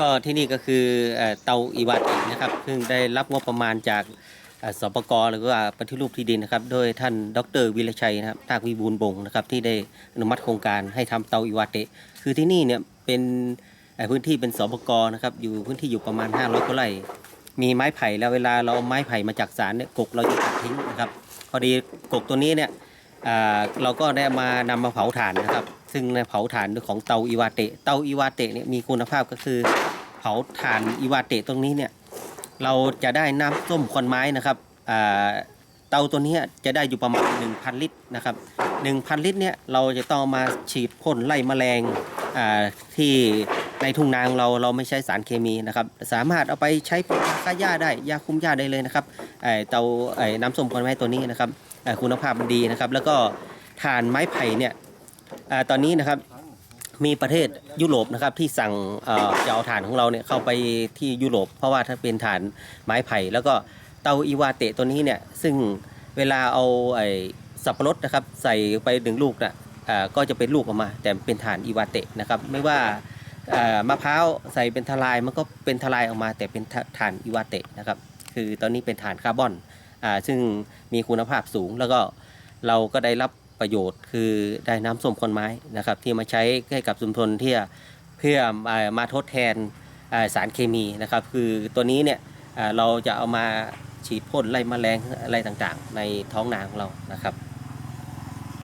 ก็ที่นี่ก็คือเตาอีวาตินะครับ ซึ่งได้รับงบประมาณจากสปกหรือว่าปฏิรูปที่ดินนะครับ โดยท่านดรวิรชัยนะครับนาควิบูลบงนะครับที่ได้อนุมัติโครงการให้ทำเตาอีวาเตะ คือที่นี่เนี่ยเป็นพื้นที่เป็นสปกนะครับอยู่พื้นที่อยู่ประมาณ 500กว่าไร่มีไม้ไผ่แล้วเวลาเราเอาไม้ไผ่มาจากสารเนี่ยกกเราจะตัดทิ้งนะครับ พอดีกกตัวนี้เนี่ย เราก็ได้มานำมาเผาถ่านนะครับ ซึ่งในเผาถ่านของเตาอีวาเตะเตาอีวาเตะเนี่ยมีคุณภาพก็คือ เผาถ่านอีวาเตะตรงนี้เนี่ยเราจะได้น้ำส้มควันไม้นะครับเตาตัวนี้จะได้อยู่ประมาณ 1,000 ลิตรนะครับ1,000 ลิตรเนี่ยเราจะต้องมาฉีดพ่นไล่แมลงที่ ในทุ่งนาของเราเราไม่ใช้สารเคมีนะครับ สามารถเอาไปใช้ปลูกฆ่าหญ้าได้ยาคุมหญ้าได้เลยนะครับไอเตาไอน้ำส้มควันไม้ตัวนี้นะครับคุณภาพมันดีนะครับ แล้วก็ถ่านไม้ไผ่เนี่ยอตอนนี้นะครับมีประเทศยุโรปนะครับที่สั่งจะเอาถ่านของเราเนี่ยเข้าไปที่ยุโรป เพราะว่าถ้าเป็นถ่านไม้ไผ่ แล้วก็เตาอีวาเตะตัวนี้เนี่ยซึ่งเวลาเอาไอ้สับปะรดนะครับใส่ไปหนึ่งลูกนะอ่าก็จะเป็นลูกออกมา แต่เป็นถ่านอีวาเตะนะครับไม่ว่า มะพร้าวใส่เป็นทลายมันก็เป็นทลายออกมา แต่เป็นถ่านอีวาเตะนะครับ คือตอนนี้เป็นถ่านคาร์บอนอ่าซึ่งมีคุณภาพสูง แล้วก็เราก็ได้รับประโยชน์ คือได้น้ำส้มคนไม้นะครับ ที่มาใช้ให้กับชุมชนที่เพื่ออมาทดแทนสารเคมีนะครับ คือตัวนี้เนี่ยเราจะเอามาฉีดพ่นไล่แมลงอะไรต่างๆ ในท้องนาของเรานะครับ